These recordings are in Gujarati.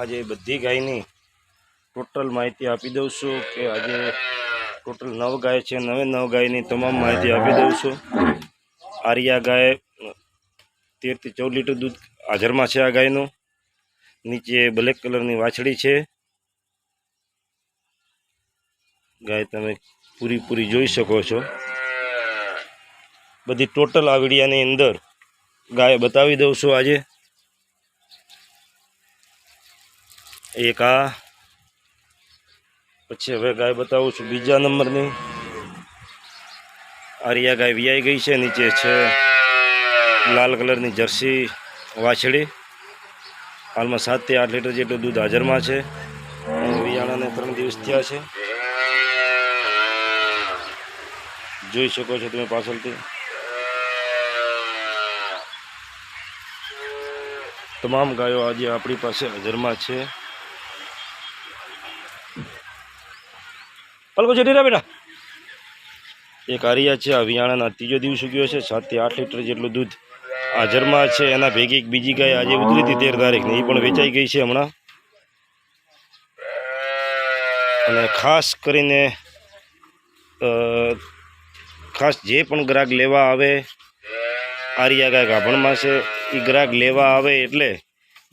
આજે બધી ગાયની ટોટલ માહિતી આપી દઉં છું કે આજે ટોટલ નવ ગાય છે, નવે નવ ગાયની તમામ માહિતી આપી દઉં છું. આર્યા ગાય તેરથી ચૌદ લીટર દૂધ હાજરમાં છે આ ગાયનું. નીચે બ્લેક કલરની વાછડી છે. ગાય તમે પૂરી પૂરી જોઈ શકો છો. બધી ટોટલ આ વિડીયાની અંદર ગાય બતાવી દઉં છું આજે. એક આ. પછી હવે ગાય બતાવું છું બીજા નંબરની. આરિયા ગાય વિયાઈ ગઈ છે, નીચે છે. લાલ કલરની જર્સી વાછડી. હાલમાં સાતથી આઠ લીટર જેટલું દૂધ હાજરમાં છે. વિયાણાને ત્રણ દિવસ થયા છે. જોઈ શકો છો તમે પાછળથી. તમામ ગાયો આજે આપણી પાસે હાજરમાં છે. પલકો ચડી રહ્યા બેટા. એક આરિયા છે આ વિયાણાના ત્રીજો દિવસ ઉગ્યો છે સાતથી આઠ લીટર જેટલું દૂધ હાજરમાં છે, એના ભેગી એક બીજી ગાય આજે ઉતરી હતી તેર તારીખની. એ પણ વેચાઈ ગઈ છે હમણાં. અને ખાસ કરીને ખાસ જે પણ ગ્રાહક લેવા આવે, આરિયા ગાય ગાભણમાં છે, એ ગ્રાહક લેવા આવે એટલે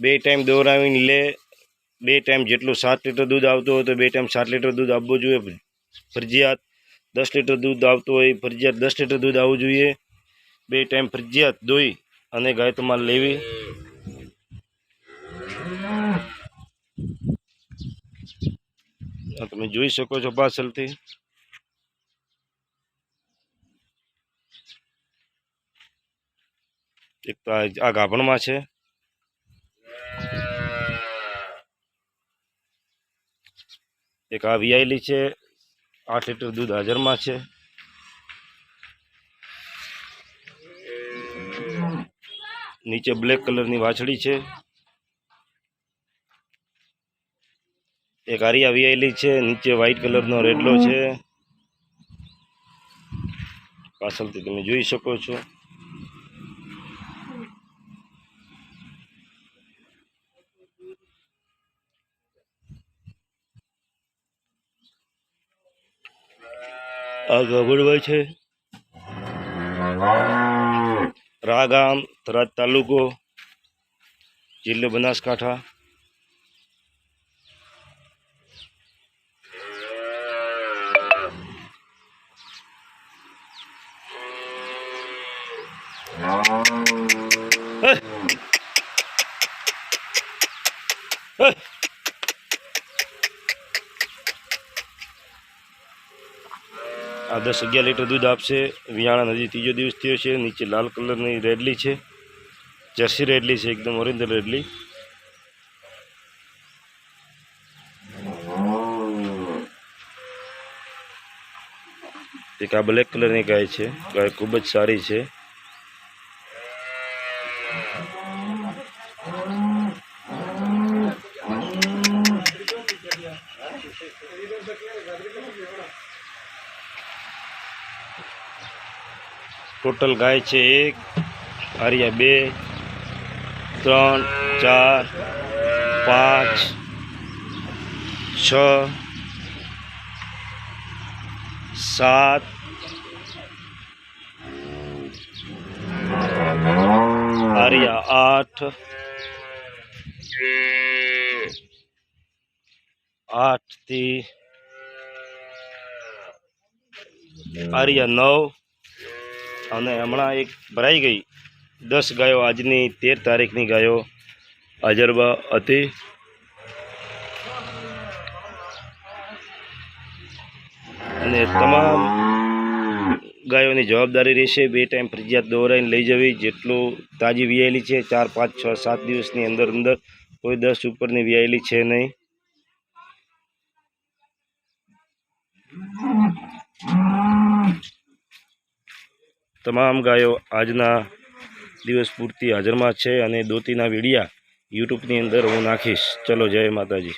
બે ટાઈમ દોરાવીને લે, બે ટાઈમ જેટલું સાત લીટર દૂધ આવતું હોય તો બે ટાઈમ સાત લીટર દૂધ આપવું જોઈએ. ફરજિયાત દસ લીટર દૂધ આવતું હોય, ફરજિયાત દસ લીટર દૂધ આવવું જોઈએ. બે ટાઈમ ફરજિયાત દોઈ અને ગાય તમારે લેવી. તમે જોઈ શકો છો પાછળથી. એક તો આ ગાભણમાં છે. એક આ વિયાયેલી છે. આઠ લીટર દૂધ હાજરમાં છે. નીચે બ્લેક કલરની વાછડી છે. એક આરિયા વિયાયેલી છે, નીચે વ્હાઈટ કલરનો રેડલો છે. પાછળથી તમે જોઈ શકો છો. આ ગભડભાઈ છે રાગામ થરાદ તાલુકો જિલ્લો બનાસકાંઠા હે! હે! આ દસ અગિયાર લીટર દૂધ આપશે. વિયાણા નદી ત્રીજો દિવસ થયો છે. નીચે લાલ કલરની રેડલી છે. જર્સી રેડલી છે, એકદમ ઓરિજિનલ રેડલી. એક આ બ્લેક કલરની ગાય છે. ગાય ખૂબ જ સારી છે. ટોટલ ગાય છે એક આરિયા બે ત્રણ ચાર પાંચ છ સાત આરિયા આઠ આઠથી આરિયા નવ અને હમણાં એક ભરાઈ ગઈ. દસ ગાયો આજની તેર તારીખની ગાયો હાજરબા હતી. અને તમામ ગાયોની જવાબદારી રહેશે. બે ટાઈમ ફરજિયાત દોરાઈને લઈ જવી. જેટલું તાજી વિયાયેલી છે, ચાર, પાંચ, છ, સાત દિવસની અંદર અંદર કોઈ દસ ઉપરની વિયાયેલી છે નહીં. તમામ ગાયો આજના દિવસ પૂરતી હાજરમાં છે અને દોતીના વીડિયા યુટ્યુબની અંદર હું નાખીશ. ચલો, જય માતાજી.